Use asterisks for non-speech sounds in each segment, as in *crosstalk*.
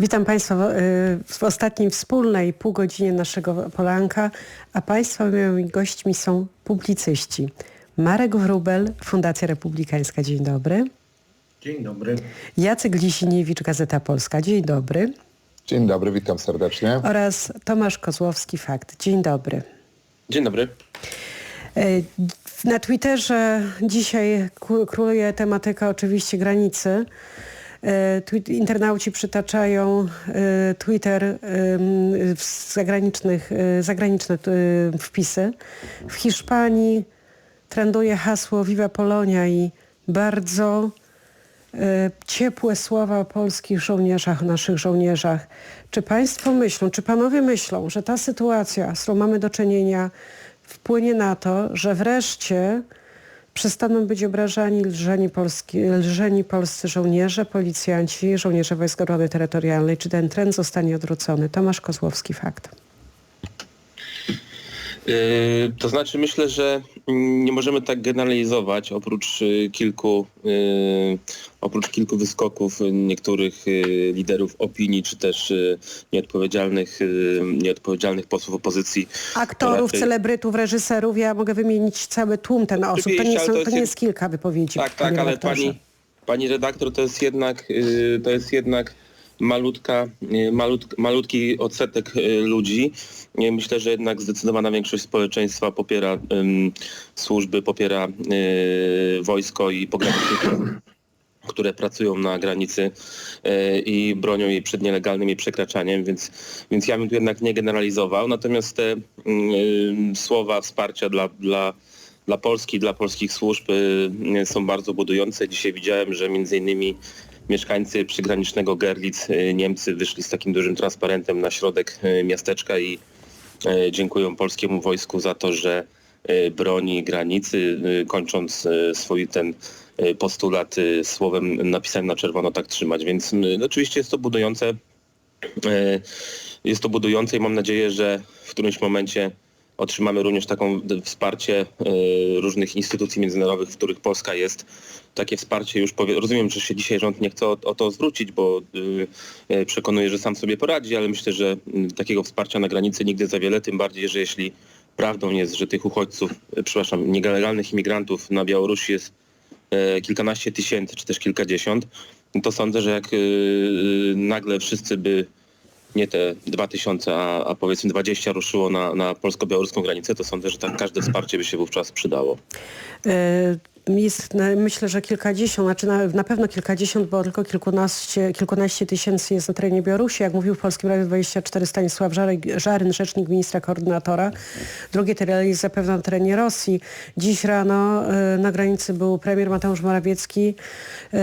Witam Państwa y, w ostatniej wspólnej pół godzinie naszego Polanka, a Państwa moimi gośćmi są publicyści. Marek Wrubel, Fundacja Republikańska. Dzień dobry. Dzień dobry. Jacek Lisiniewicz, Gazeta Polska. Dzień dobry. Dzień dobry, witam serdecznie. Oraz Tomasz Kozłowski, Fakt. Dzień dobry. Dzień dobry. Y, Na Twitterze dzisiaj króluje tematyka oczywiście granicy. Twi- Internauci przytaczają y, Twitter zagranicznych, y, zagraniczne wpisy. W Hiszpanii trenduje hasło Viva Polonia i bardzo ciepłe słowa o polskich żołnierzach, o naszych żołnierzach. Czy Państwo myślą, czy Panowie myślą, że ta sytuacja, z którą mamy do czynienia, wpłynie na to, że wreszcie przestaną być obrażani lżeni, polski, lżeni polscy żołnierze, policjanci, żołnierze Wojsk Obrony Terytorialnej? Czy ten trend zostanie odwrócony? Tomasz Kozłowski, Fakt. Yy, To znaczy myślę, że nie możemy tak generalizować oprócz y, kilku, yy, oprócz kilku wyskoków y, niektórych y, liderów opinii czy też y, nieodpowiedzialnych, y, nieodpowiedzialnych posłów opozycji. Aktorów, raczej- celebrytów, reżyserów, ja mogę wymienić cały tłum ten osób. To nie, są, to nie jest kilka wypowiedzi. Tak, tak, ale pani, pani redaktor to jest jednak, y, to jest jednak malutka, malut, malutki odsetek y, ludzi. Y, Myślę, że jednak zdecydowana większość społeczeństwa popiera ym, służby, popiera wojsko i pograniczników które pracują na granicy e, i bronią jej przed nielegalnym jej przekraczaniem, więc, więc ja bym tu jednak nie generalizował. Natomiast te mm, słowa wsparcia dla, dla, dla Polski, dla polskich służb są bardzo budujące. Dzisiaj widziałem, że między innymi mieszkańcy przygranicznego Gerlitz, y, Niemcy, wyszli z takim dużym transparentem na środek y, miasteczka i e, dziękują polskiemu wojsku za to, że e, broni granicy, e, kończąc e, swój ten e, postulat e, słowem napisanym na czerwono tak trzymać. Więc no, oczywiście jest to budujące. e, Jest to budujące i mam nadzieję, że w którymś momencie otrzymamy również taką wsparcie e, różnych instytucji międzynarodowych, w których Polska jest. Takie wsparcie już powie... rozumiem, że się dzisiaj rząd nie chce o, o to zwrócić, bo y, e, przekonuje, że sam sobie poradzi, ale myślę, że takiego wsparcia na granicy nigdy za wiele, tym bardziej, że jeśli prawdą jest, że tych uchodźców, przepraszam, nielegalnych imigrantów na Białorusi jest kilkanaście tysięcy, czy też kilkadziesiąt, to sądzę, że jak y, y, nagle wszyscy by nie te 2000, a, a powiedzmy 20 ruszyło na, na polsko-białoruską granicę, to sądzę, że tak każde wsparcie by się wówczas przydało. Jest myślę, że kilkadziesiąt, znaczy na, na pewno kilkadziesiąt, bo tylko kilkunaście, kilkunaście tysięcy jest na terenie Białorusi. Jak mówił w Polskim Radiu 24 Stanisław Żaryn, rzecznik ministra koordynatora. Drugie tyle jest zapewne na terenie Rosji. Dziś rano y, na granicy był premier Mateusz Morawiecki, y,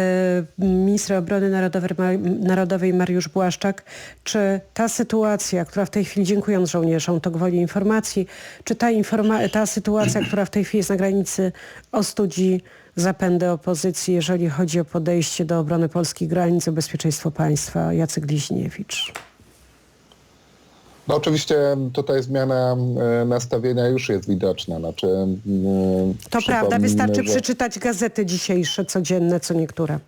minister obrony narodowej, narodowej Mariusz Błaszczak. Czy ta sytuacja, która w tej chwili, dziękując żołnierzom, to gwoli informacji, czy ta, informa- ta sytuacja, która w tej chwili jest na granicy, ostudzi zapędy opozycji, jeżeli chodzi o podejście do obrony polskich granic, o bezpieczeństwo państwa? Jacek Liźniewicz. No oczywiście tutaj zmiana e, nastawienia już jest widoczna. Znaczy, mm, To prawda, wystarczy że- przeczytać gazety dzisiejsze, codzienne, co niektóre.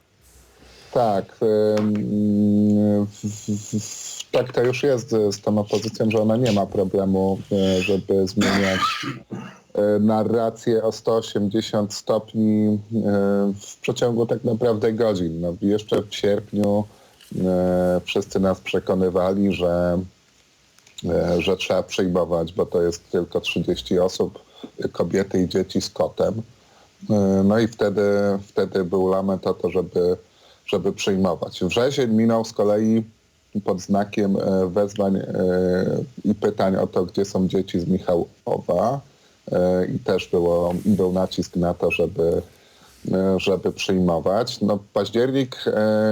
Tak. w- w- Tak to już jest z tą opozycją, że ona nie ma problemu, e, żeby zmieniać e, narrację o 180 stopni e, w przeciągu tak naprawdę godzin. No, jeszcze w sierpniu wszyscy nas przekonywali, że, że trzeba przyjmować, bo to jest tylko 30 osób, kobiety i dzieci z kotem. No i wtedy, wtedy był lament o to, żeby, żeby przyjmować. Wrzesień minął z kolei pod znakiem e, wezwań e, i pytań o to, gdzie są dzieci z Michałowa. E, I też było, był nacisk na to, żeby, żeby przyjmować. No, październik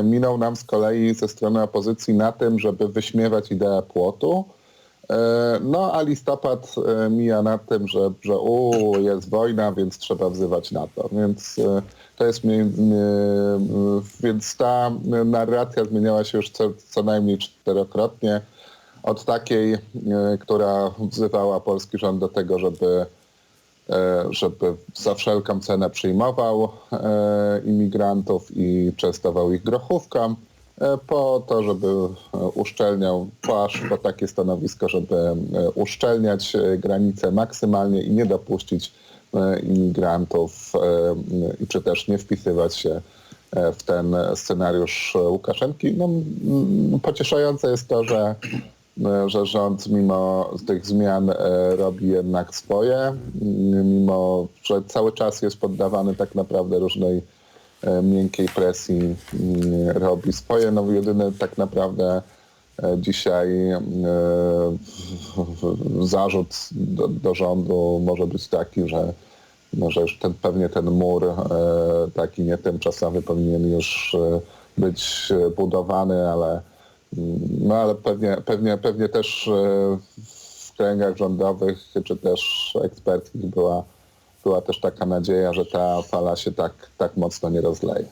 minął nam z kolei ze strony opozycji na tym, żeby wyśmiewać ideę płotu. E, No a listopad e, mija na tym, że, że u, jest wojna, więc trzeba wzywać NATO. Więc e, to jest więc ta narracja zmieniała się już co, co najmniej czterokrotnie. Od takiej, która wzywała polski rząd do tego, żeby żeby za wszelką cenę przyjmował imigrantów i częstował ich grochówką, po to, żeby e, uszczelniał, aż po takie stanowisko, żeby e, uszczelniać e, granice maksymalnie i nie dopuścić e, imigrantów, e, czy też nie wpisywać się e, w ten scenariusz e, Łukaszenki. No, pocieszające jest to, że, e, że rząd mimo tych zmian e, robi jednak swoje, mimo że cały czas jest poddawany tak naprawdę różnej e, miękkiej presji, mm, robi swoje. No jedyny tak naprawdę e, dzisiaj e, zarzut do, do rządu może być taki, że no, że już ten, pewnie ten mur e, taki nie tymczasowy powinien już e, być e, budowany, ale, mm, no, ale pewnie, pewnie, pewnie też e, w kręgach rządowych czy też eksperckich była, była też taka nadzieja, że ta fala się tak, tak mocno nie rozleje.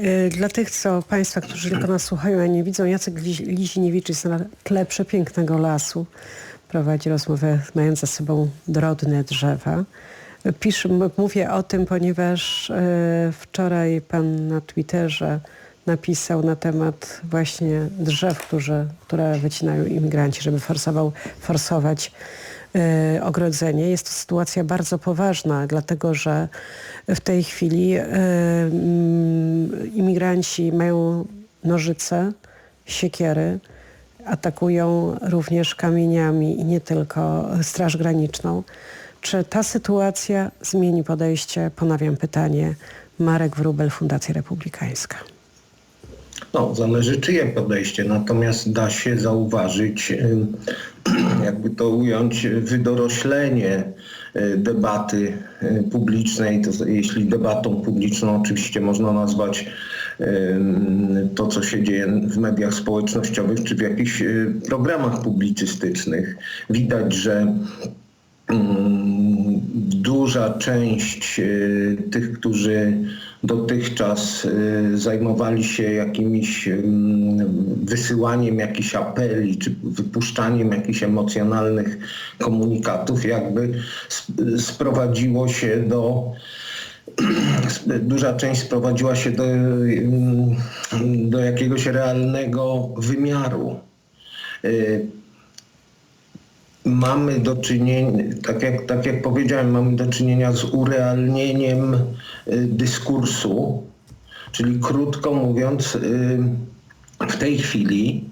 Y, Dla tych, co Państwa, którzy tylko nas słuchają, a nie widzą, Jacek Liziniewicz jest na tle przepięknego lasu. Prowadzi rozmowę, mając za sobą drodne drzewa. Pisz, m- mówię o tym, ponieważ y, wczoraj pan na Twitterze napisał na temat właśnie drzew, którzy, które wycinają imigranci, żeby forsował, forsować ogrodzenie. Jest to sytuacja bardzo poważna, dlatego że w tej chwili y, mm, imigranci mają nożyce, siekiery, atakują również kamieniami i nie tylko Straż Graniczną. Czy ta sytuacja zmieni podejście? Ponawiam pytanie. Marek Wróbel, Fundacja Republikańska. No, zależy czyje podejście, natomiast da się zauważyć, *clears throat* jakby to ująć, wydoroślenie y, debaty y, publicznej. To, jeśli debatą publiczną oczywiście można nazwać ym, to, co się dzieje w mediach społecznościowych czy w jakichś programach publicystycznych. Widać, że Mm, duża część tych, którzy dotychczas y, zajmowali się jakimiś wysyłaniem jakichś apeli czy wypuszczaniem jakichś emocjonalnych komunikatów, jakby sp- sprowadziło się do *clears throat* duża część sprowadziła się do, do jakiegoś realnego wymiaru. Mamy do czynienia, tak jak, tak jak powiedziałem, mamy do czynienia z urealnieniem y, dyskursu, czyli krótko mówiąc, y, w tej chwili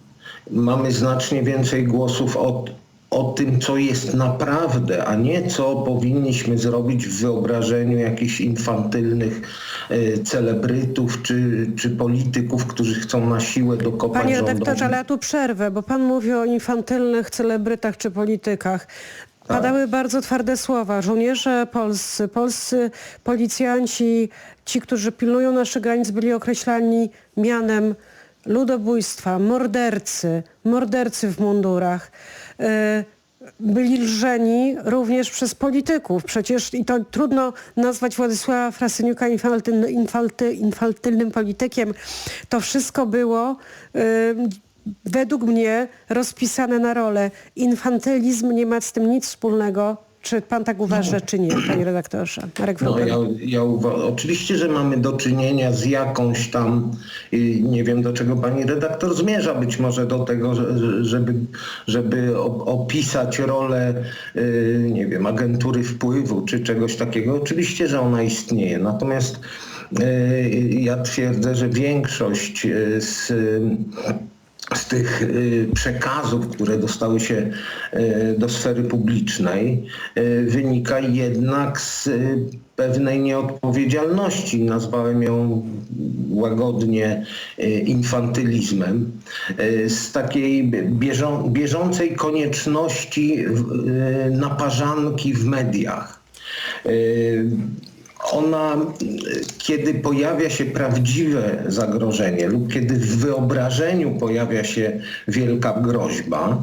mamy znacznie więcej głosów o, o tym, co jest naprawdę, a nie co powinniśmy zrobić w wyobrażeniu jakichś infantylnych y, celebrytów czy, czy polityków, którzy chcą na siłę dokopać Panie rządowi. redaktorze, ale ja tu przerwę, bo pan mówi o infantylnych celebrytach czy politykach. Padały bardzo twarde słowa. Żołnierze polscy, polscy policjanci, ci, którzy pilnują naszych granic, byli określani mianem ludobójstwa, mordercy, mordercy w mundurach. E, byli lżeni również przez polityków. Przecież i to trudno nazwać Władysława Frasyniuka infaltylny, infalty, infantylnym politykiem. To wszystko było y, według mnie rozpisane na rolę. Infantylizm nie ma z tym nic wspólnego. Czy pan tak uważa, czy nie, panie redaktorze? Marek No, ja, ja oczywiście, że mamy do czynienia z jakąś tam, y, nie wiem do czego pani redaktor zmierza, być może do tego, że- żeby, żeby opisać rolę, y, nie wiem, agentury wpływu czy czegoś takiego. Oczywiście, że ona istnieje. Natomiast y, ja twierdzę, że większość z z tych y, przekazów, które dostały się y, do sfery publicznej, y, wynika jednak z pewnej nieodpowiedzialności. Nazwałem ją łagodnie infantylizmem. Z takiej bieżą, bieżącej konieczności naparzanki w mediach. Ona, y, kiedy pojawia się prawdziwe zagrożenie lub kiedy w wyobrażeniu pojawia się wielka groźba,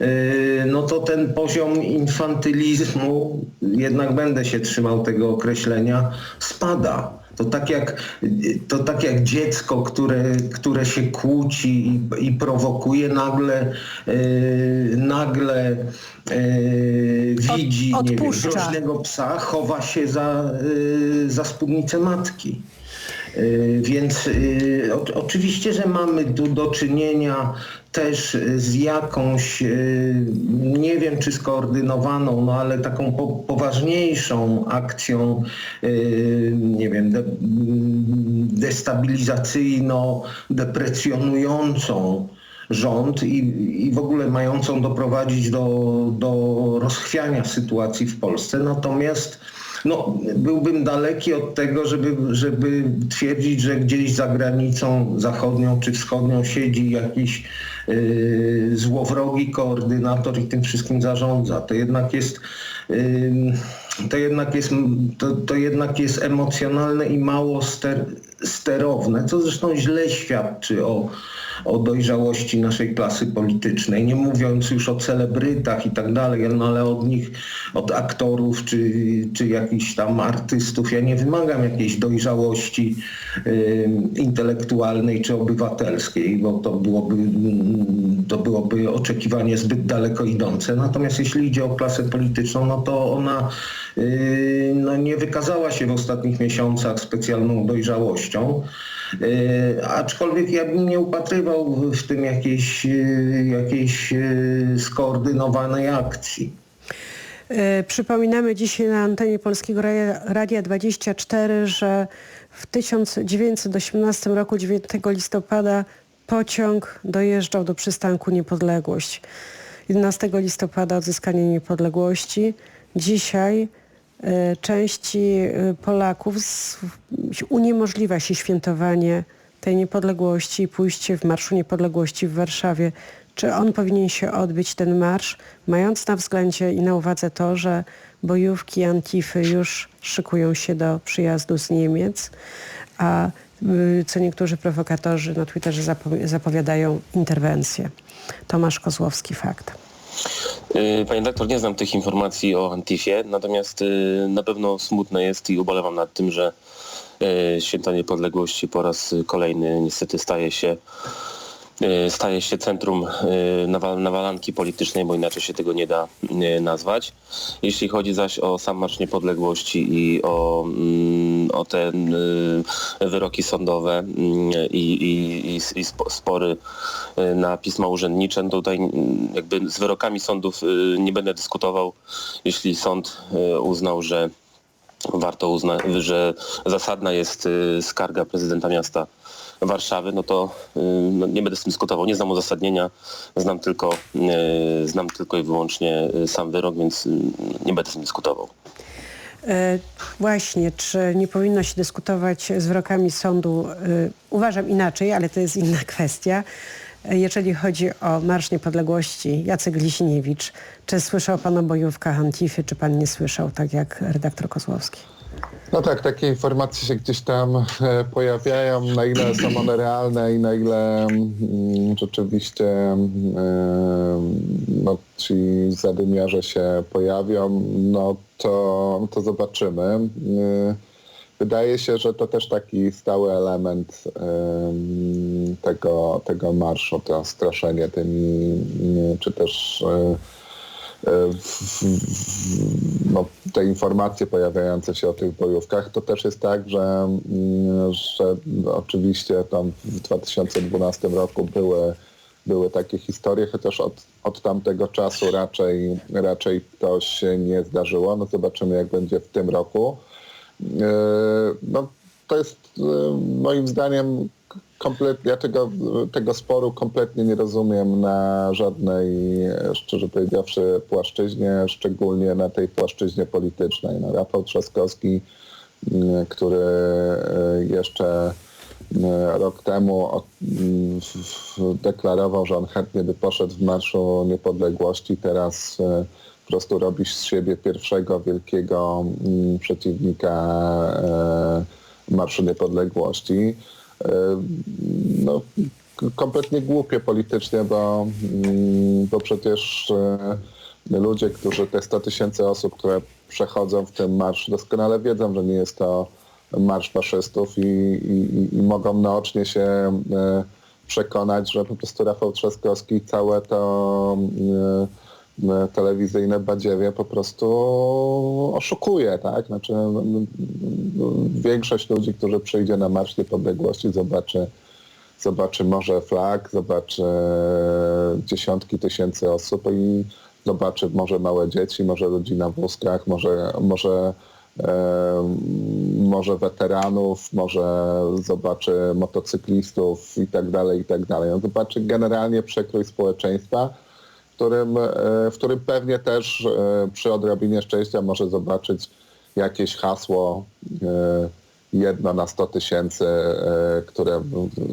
y, no to ten poziom infantylizmu, jednak będę się trzymał tego określenia, spada. To tak jak, to tak jak dziecko, które, które się kłóci i, i prowokuje, nagle, y, nagle y, widzi nie wiem, groźnego psa, chowa się za, y, za spódnicę matki. Y, Więc y, o, oczywiście, że mamy tu do czynienia też z jakąś, y, nie wiem czy skoordynowaną, no ale taką po, poważniejszą akcją, y, nie wiem, de, mm, destabilizacyjno-deprecjonującą rząd i, i w ogóle mającą doprowadzić do, do rozchwiania sytuacji w Polsce. Natomiast no, byłbym daleki od tego, żeby, żeby twierdzić, że gdzieś za granicą zachodnią czy wschodnią siedzi jakiś złowrogi koordynator i tym wszystkim zarządza. To jednak jest, yy, to jednak jest, to, to jednak jest emocjonalne i mało ster, sterowne, co zresztą źle świadczy o, o dojrzałości naszej klasy politycznej. Nie mówiąc już o celebrytach i tak dalej, no ale od nich, od aktorów czy, czy jakichś tam artystów, ja nie wymagam jakiejś dojrzałości y, intelektualnej czy obywatelskiej, bo to byłoby, to byłoby oczekiwanie zbyt daleko idące. Natomiast jeśli idzie o klasę polityczną, no to ona y, no, nie wykazała się w ostatnich miesiącach specjalną dojrzałością. E, aczkolwiek ja bym nie upatrywał w- tym jakiejś, e, jakiejś e, skoordynowanej akcji. Przypominamy dzisiaj na antenie Polskiego Radia- Radia 24, że w 1918 roku 9 listopada pociąg dojeżdżał do przystanku Niepodległość. 11 listopada odzyskanie niepodległości. Dzisiaj części e, Polaków uniemożliwia się świętowanie tej niepodległości i pójście w Marszu Niepodległości w Warszawie. Czy on powinien się odbyć, ten marsz, mając na względzie i na uwadze to, że bojówki Antify już szykują się do przyjazdu z Niemiec, a y, co niektórzy prowokatorzy na Twitterze zapo- zapowiadają interwencję. Tomasz Kozłowski, fakt. Y, Panie doktor, nie znam tych informacji o Antifie, natomiast y, na pewno smutne jest i ubolewam nad tym, że y, Święto Niepodległości po raz kolejny niestety staje się staje się centrum nawal- nawalanki politycznej, bo inaczej się tego nie da y, nazwać. Jeśli chodzi zaś o sam Marsz Niepodległości i o, mm, o te wyroki sądowe mm, i, i, i, i spo- spory na pisma urzędnicze, no tutaj mm, jakby z wyrokami sądów nie będę dyskutował. Jeśli sąd uznał, że warto uznać, że zasadna jest skarga prezydenta miasta Warszawy, no to y, no nie będę z tym dyskutował. Nie znam uzasadnienia, znam tylko, y, znam tylko i wyłącznie y, sam wyrok, więc nie będę z tym dyskutował. E, Właśnie, czy nie powinno się dyskutować z wyrokami sądu? e, Uważam inaczej, ale to jest inna *laughs* kwestia. E, Jeżeli chodzi o Marsz Niepodległości, Jacek Lisiniewicz, czy słyszał pan o bojówkach Antify, czy pan nie słyszał, tak jak redaktor Kozłowski? No tak, takie informacje się gdzieś tam e, pojawiają, na ile są one realne i na ile mm, rzeczywiście mm, no, ci zadymiarze się pojawią, no to, to zobaczymy. Y, Wydaje się, że to też taki stały element em, tego, tego marszu, to straszenie tymi, y, czy też no, te informacje pojawiające się o tych bojówkach, to też jest tak, że, mm, że oczywiście tam w 2012 roku były, były takie historie, chociaż od, od tamtego czasu raczej, raczej to się nie zdarzyło. No zobaczymy, jak będzie w tym roku. E, No, to jest e, moim zdaniem kompletnie, ja tego, tego sporu kompletnie nie rozumiem na żadnej, e, szczerze powiedziawszy, płaszczyźnie, szczególnie na tej płaszczyźnie politycznej. No, Rafał Trzaskowski, m, który e, jeszcze m, rok temu o- m, w- w- deklarował, że on chętnie by poszedł w Marszu Niepodległości, teraz e, po prostu robi z siebie pierwszego wielkiego mm, przeciwnika Marszu Niepodległości. E, No, kompletnie głupie politycznie, bo, mm, bo przecież e, ludzie, którzy te 100 tysięcy osób, które przechodzą w tym marsz, doskonale wiedzą, że nie jest to marsz faszystów i, i, i mogą naocznie się e, przekonać, że po prostu Rafał Trzaskowski całe to telewizyjne badziewie po prostu oszukuje, tak? Znaczy no, no, no, większość ludzi, którzy przyjdzie na Marsz Niepodległości zobaczy, zobaczy morze flag, zobaczy dziesiątki tysięcy osób i zobaczy może małe dzieci, może ludzi na wózkach, może, może, e, może weteranów, może zobaczy motocyklistów i tak dalej, i tak dalej. Zobaczy generalnie przekrój społeczeństwa, którym, e, w którym pewnie też e, przy odrobinie szczęścia może zobaczyć jakieś hasło e, jedno na 100 tysięcy, które,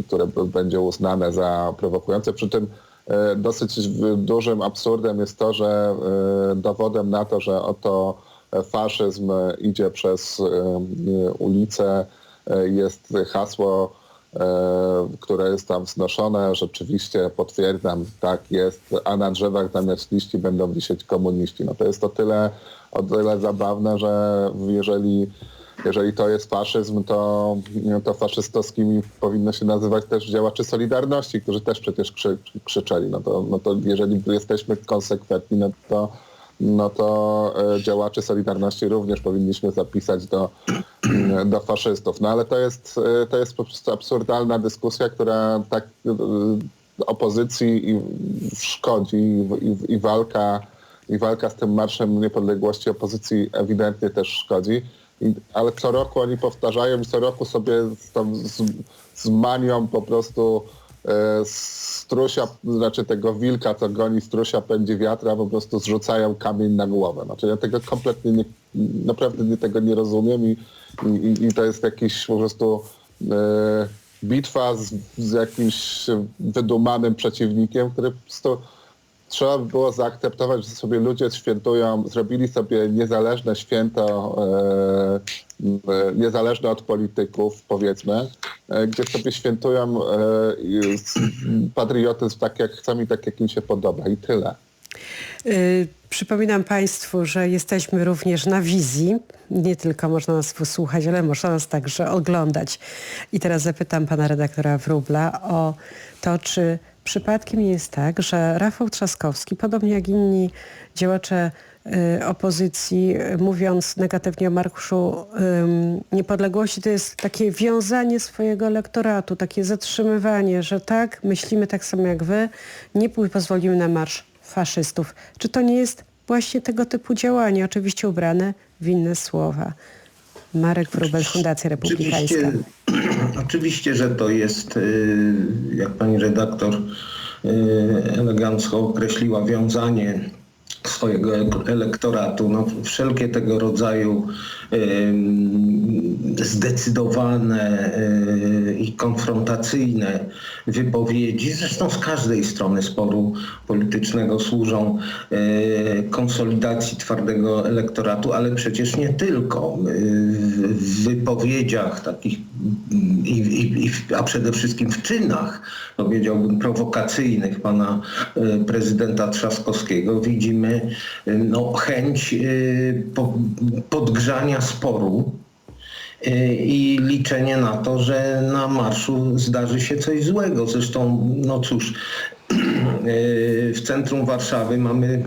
które będzie uznane za prowokujące. Przy tym dosyć dużym absurdem jest to, że dowodem na to, że oto faszyzm idzie przez ulicę, jest hasło, które jest tam wznoszone. Rzeczywiście potwierdzam, tak jest, a na drzewach zamiast liści będą wisieć komuniści. No to jest to tyle, o tyle zabawne, że jeżeli jeżeli to jest faszyzm, to, to faszystowskimi powinno się nazywać też działaczy Solidarności, którzy też przecież krzy, krzyczeli. No to, no to jeżeli jesteśmy konsekwentni, no to, no to e, działaczy Solidarności również powinniśmy zapisać do, *clears throat* do faszystów. No ale to jest, e, to jest po prostu absurdalna dyskusja, która tak e, opozycji i szkodzi i, i, walka i walka z tym Marszem Niepodległości opozycji ewidentnie też szkodzi. I, ale co roku oni powtarzają i co roku sobie z, z, z manią po prostu strusia, znaczy tego wilka, co goni strusia pędzi wiatra, po prostu zrzucają kamień na głowę. Znaczy ja tego kompletnie nie, naprawdę nie, tego nie rozumiem i, i, i to jest jakiś po prostu e, bitwa z, z jakimś wydumanym przeciwnikiem, który po prostu trzeba by było zaakceptować, że sobie ludzie świętują, zrobili sobie niezależne święto, e, e, niezależne od polityków, powiedzmy, e, gdzie sobie świętują e, patriotyzm tak jak chcą i tak jak im się podoba i tyle. Y, Przypominam Państwu, że jesteśmy również na wizji. Nie tylko można nas wysłuchać, ale można nas także oglądać. I teraz zapytam pana redaktora Wróbla o to, czy przypadkiem jest tak, że Rafał Trzaskowski, podobnie jak inni działacze y, opozycji, y, mówiąc negatywnie o Marszu ym, Niepodległości, to jest takie wiązanie swojego elektoratu, takie zatrzymywanie, że tak, myślimy tak samo jak wy, nie pozwolimy na marsz faszystów. Czy to nie jest właśnie tego typu działanie, oczywiście ubrane w inne słowa? Marek Wróbel, Fundacja Republikańska. Oczywiście, *clears throat* oczywiście, że to jest, y, jak pani redaktor y, elegancko określiła, wiązanie swojego ek- elektoratu. No, wszelkie tego rodzaju zdecydowane y, i konfrontacyjne wypowiedzi, zresztą z każdej strony sporu politycznego służą y, konsolidacji twardego elektoratu, ale przecież nie tylko. Y, W wypowiedziach takich, i, i, i, a przede wszystkim w czynach, powiedziałbym, prowokacyjnych pana y, prezydenta Trzaskowskiego widzimy y, no, chęć po, podgrzania sporu i liczenie na to, że na marszu zdarzy się coś złego. Zresztą, no cóż, *clears throat* w centrum Warszawy mamy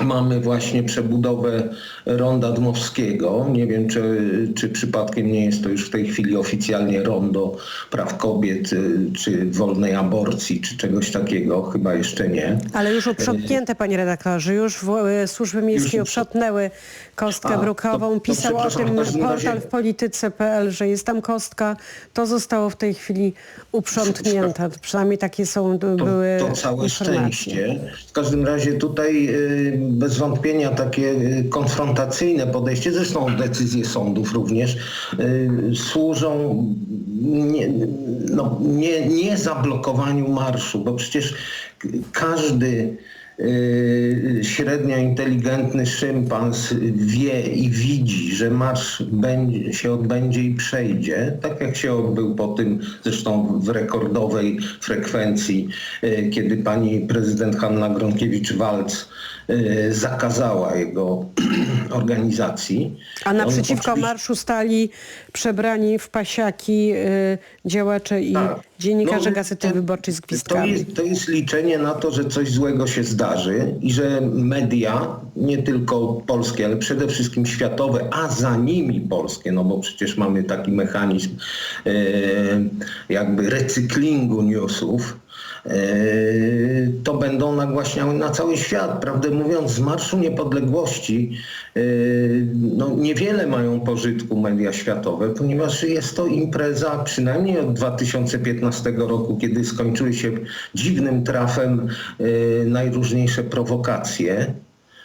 Mamy właśnie przebudowę ronda Dmowskiego. Nie wiem, czy, czy przypadkiem nie jest to już w tej chwili oficjalnie rondo praw kobiet, y, czy wolnej aborcji, czy czegoś takiego. Chyba jeszcze nie. Ale już uprzątnięte, panie redaktorze, już w, e, służby miejskie Już uprzą- uprzątnęły kostkę A, brukową. to- to Pisał o tym portal w polityce.pl, że jest tam kostka. To zostało w tej chwili uprzątnięte. Przynajmniej takie są, To, były to całe informacje. szczęście. W każdym razie tutaj y, bez wątpienia takie y, konfrontacyjne podejście, zresztą decyzje sądów również, y, służą nie, no, nie, nie zablokowaniu marszu, bo przecież każdy y, średnio inteligentny szympans wie i widzi, że marsz będzie, się odbędzie i przejdzie, tak jak się odbył po tym zresztą w rekordowej frekwencji, kiedy pani prezydent Hanna Gronkiewicz-Waltz y, zakazała jego *clears throat* organizacji. A naprzeciwko oczywiście- marszu stali przebrani w pasiaki y, działacze i Tak. dziennikarze No, Gazety to- Wyborczej z To gwizdkami. jest, to jest liczenie na to, że coś złego się zdarzy i że media, nie tylko polskie, ale przede wszystkim światowe, a za nimi polskie, no bo przecież mamy taki mechanizm e, jakby recyklingu newsów, e, to będą nagłaśniały na cały świat. Prawdę mówiąc, z Marszu Niepodległości e, no, niewiele mają pożytku media światowe, ponieważ jest to impreza przynajmniej od 2015 roku, kiedy skończyły się dziwnym trafem e, najróżniejsze prowokacje.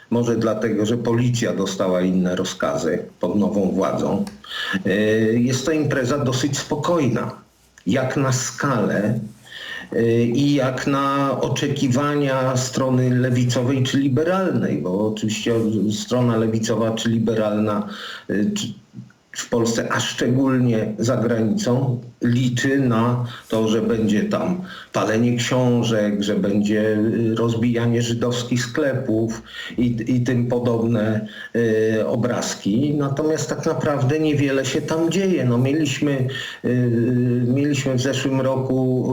Może dlatego, że policja dostała inne rozkazy pod nową władzą. E, Jest to impreza dosyć spokojna, jak na skalę y, i jak na oczekiwania strony lewicowej czy liberalnej, bo oczywiście strona lewicowa czy liberalna y, w Polsce, a szczególnie za granicą, liczy na to, że będzie tam palenie książek, że będzie y, rozbijanie żydowskich sklepów i, i tym podobne y, obrazki. Natomiast tak naprawdę niewiele się tam dzieje. No, mieliśmy, y, mieliśmy w zeszłym roku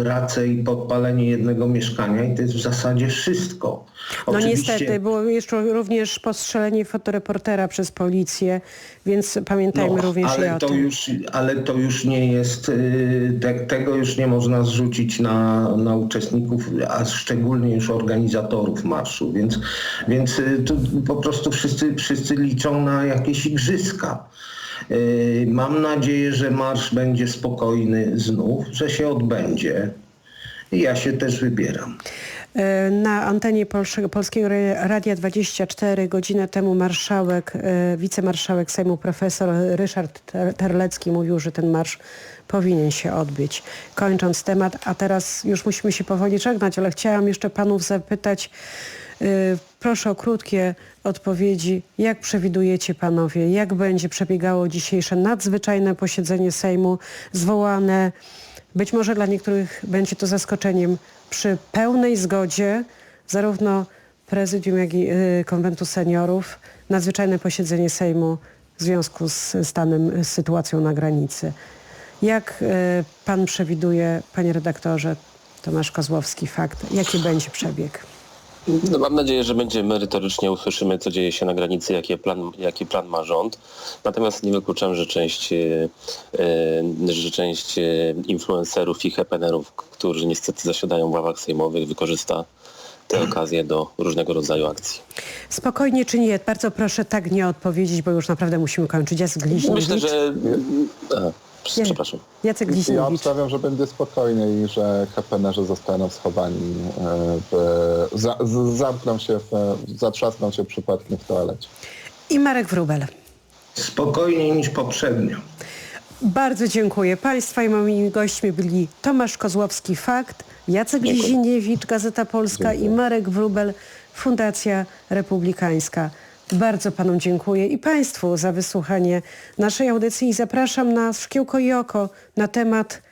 y, racę i podpalenie jednego mieszkania i to jest w zasadzie wszystko. No Oczywiście- niestety, było jeszcze również postrzelenie fotoreportera przez policję, więc pamiętajmy również i No, ale o to tym. już, ale to już nie jest, y, te, tego już nie można zrzucić na, na uczestników, a szczególnie już organizatorów marszu, więc, więc y, tu po prostu wszyscy, wszyscy liczą na jakieś igrzyska. Y, Mam nadzieję, że marsz będzie spokojny znów, że się odbędzie. Ja się też wybieram. E, Na antenie Polskiego, Radia 24 godzinę temu marszałek, wicemarszałek Sejmu profesor Ryszard Ter- Terlecki mówił, że ten marsz powinien się odbyć. Kończąc temat, a teraz już musimy się powoli żegnać, ale chciałam jeszcze panów zapytać, e, proszę o krótkie odpowiedzi. Jak przewidujecie panowie, jak będzie przebiegało dzisiejsze nadzwyczajne posiedzenie Sejmu zwołane być może dla niektórych będzie to zaskoczeniem przy pełnej zgodzie zarówno prezydium, jak i y, konwentu seniorów, nadzwyczajne posiedzenie Sejmu w związku z stanem, z sytuacją na granicy. Jak y, pan przewiduje, panie redaktorze, Tomasz Kozłowski, fakt, jaki będzie przebieg? No, mam nadzieję, że będzie merytorycznie usłyszymy, co dzieje się na granicy, jaki plan, jaki plan ma rząd. Natomiast nie wykluczam, że część, e, e, że część e, influencerów i hepenerów, którzy niestety zasiadają w ławach sejmowych, wykorzysta tę okazję do różnego rodzaju akcji. Spokojnie czy nie? Bardzo proszę tak nie odpowiedzieć, bo już naprawdę musimy kończyć. Jacek Gliźniewicz. Myślę, że... A, przepraszam. Jacek Ja obstawiam, że będzie spokojnie i że hepenerzy zostaną schowani, e, w, za, z, zamkną się, w, zatrzasną się przypadkiem w toalecie. I Marek Wrubel. Spokojniej niż poprzednio. Bardzo dziękuję. Państwa i moimi gośćmi byli Tomasz Kozłowski, Fakt, Jacek Liziniewicz, Gazeta Polska i Marek Wrubel, Fundacja Republikańska. Bardzo panom dziękuję i państwu za wysłuchanie naszej audycji i zapraszam na Szkiełko i Oko na temat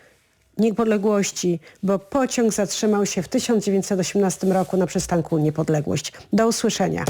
niepodległości, bo pociąg zatrzymał się w 1918 roku na przystanku Niepodległość. Do usłyszenia.